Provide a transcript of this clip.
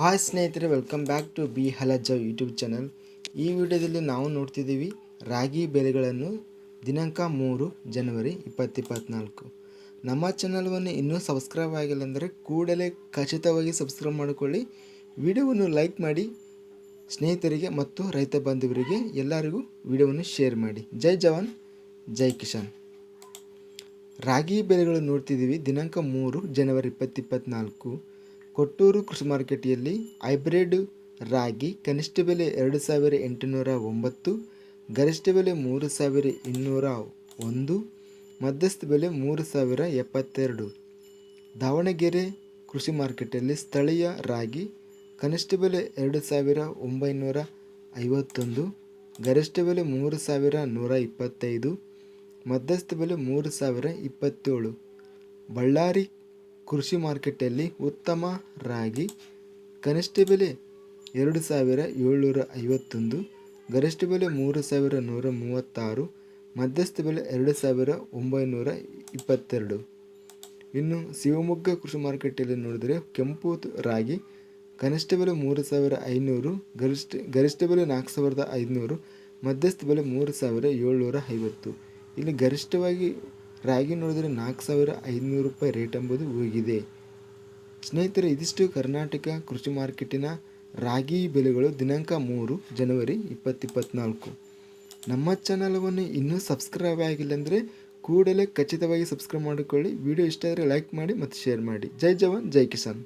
Hi ಸ್ನೇಹಿತರೆ welcome back to B ಹಲಜ YouTube channel ಈ ವಿಡಿಯೋದಲ್ಲಿ ನಾವು ನೋಡ್ತಿದ್ದೀವಿ ರಾಗಿ ಬೆಲೆಗಳನ್ನು ದಿನಾಂಕ ಮೂರು ಜನವರಿ ಇಪ್ಪತ್ತಿಪ್ಪತ್ನಾಲ್ಕು. ನಮ್ಮ ಚಾನಲ್ವನ್ನು ಇನ್ನೂ ಸಬ್ಸ್ಕ್ರೈಬ್ ಆಗಿಲ್ಲ ಅಂದರೆ ಕೂಡಲೇ ಖಚಿತವಾಗಿ ಸಬ್ಸ್ಕ್ರೈಬ್ ಮಾಡಿಕೊಳ್ಳಿ. ವಿಡಿಯೋವನ್ನು ಲೈಕ್ ಮಾಡಿ, ಸ್ನೇಹಿತರಿಗೆ ಮತ್ತು ರೈತ ಬಾಂಧವರಿಗೆ ಎಲ್ಲರಿಗೂ ವಿಡಿಯೋವನ್ನು ಶೇರ್ ಮಾಡಿ. ಜೈ ಜವಾನ್, ಜೈ ಕಿಶಾನ್ ರಾಗಿ ಬೆಲೆಗಳು ನೋಡ್ತಿದ್ದೀವಿ ದಿನಾಂಕ ಮೂರು ಜನವರಿ ಇಪ್ಪತ್ತಿಪ್ಪತ್ನಾಲ್ಕು. ಕೊಟ್ಟೂರು ಕೃಷಿ ಮಾರುಕಟ್ಟೆಯಲ್ಲಿ ಹೈಬ್ರಿಡ್ ರಾಗಿ ಕನಿಷ್ಠ ಬೆಲೆ ಎರಡು ಸಾವಿರ ಎಂಟುನೂರ ಒಂಬತ್ತು, ಗರಿಷ್ಠ ಬೆಲೆ ಮೂರು ಸಾವಿರ ಇನ್ನೂರ ಒಂದು, ಮಧ್ಯಸ್ಥ ಬೆಲೆ ಮೂರು ಸಾವಿರ ಎಪ್ಪತ್ತೆರಡು. ದಾವಣಗೆರೆ ಕೃಷಿ ಮಾರುಕಟ್ಟೆಯಲ್ಲಿ ಸ್ಥಳೀಯ ರಾಗಿ ಕನಿಷ್ಠ ಬೆಲೆ ಎರಡು ಸಾವಿರ ಒಂಬೈನೂರ ಐವತ್ತೊಂದು, ಗರಿಷ್ಠ ಬೆಲೆ ಮೂರು ಸಾವಿರ ನೂರ ಇಪ್ಪತ್ತೈದು, ಮಧ್ಯಸ್ಥ ಬೆಲೆ ಮೂರು ಸಾವಿರ ಇಪ್ಪತ್ತೇಳು. ಬಳ್ಳಾರಿ ಕೃಷಿ ಮಾರುಕಟ್ಟೆಯಲ್ಲಿ ಉತ್ತಮ ರಾಗಿ ಕನಿಷ್ಠ ಬೆಲೆ ಎರಡು ಸಾವಿರ ಏಳ್ನೂರ ಐವತ್ತೊಂದು, ಗರಿಷ್ಠ ಬೆಲೆ ಮೂರು ಸಾವಿರ ನೂರ ಮೂವತ್ತಾರು, ಮಧ್ಯಸ್ಥ ಬೆಲೆ ಎರಡು ಸಾವಿರ ಒಂಬೈನೂರ ಇಪ್ಪತ್ತೆರಡು. ಇನ್ನು ಶಿವಮೊಗ್ಗ ಕೃಷಿ ಮಾರುಕಟ್ಟೆಯಲ್ಲಿ ನೋಡಿದರೆ ಕೆಂಪು ರಾಗಿ ಕನಿಷ್ಠ ಬೆಲೆ ಮೂರು ಸಾವಿರ ಐನೂರು, ಗರಿಷ್ಠ ಗರಿಷ್ಠ ಬೆಲೆ ನಾಲ್ಕು ಸಾವಿರದ ಐದುನೂರು ಮಧ್ಯಸ್ಥ ಬೆಲೆ ಮೂರು ಸಾವಿರ ಏಳ್ನೂರ ಐವತ್ತು. ಇಲ್ಲಿ ಗರಿಷ್ಠವಾಗಿ ರಾಗಿ ನೋಡಿದರೆ ನಾಲ್ಕು ಸಾವಿರ ಐದುನೂರು ರೂಪಾಯಿ ರೇಟ್ ಎಂಬುದು ಹೋಗಿದೆ ಸ್ನೇಹಿತರೆ, ಇದಿಷ್ಟು ಕರ್ನಾಟಕ ಕೃಷಿ ಮಾರ್ಕೆಟಿನ ರಾಗಿ ಬೆಲೆಗಳು ದಿನಾಂಕ ಮೂರು ಜನವರಿ ಇಪ್ಪತ್ತಿಪ್ಪತ್ನಾಲ್ಕು. ನಮ್ಮ ಚಾನಲವನ್ನು ಇನ್ನೂ ಸಬ್ಸ್ಕ್ರೈಬ್ ಆಗಿಲ್ಲ ಅಂದರೆ ಕೂಡಲೇ ಖಚಿತವಾಗಿ ಸಬ್ಸ್ಕ್ರೈಬ್ ಮಾಡಿಕೊಳ್ಳಿ. ವಿಡಿಯೋ ಇಷ್ಟ ಆದರೆ ಲೈಕ್ ಮಾಡಿ ಮತ್ತು ಶೇರ್ ಮಾಡಿ. ಜೈ ಜವಾನ್, ಜೈ ಕಿಸಾನ್.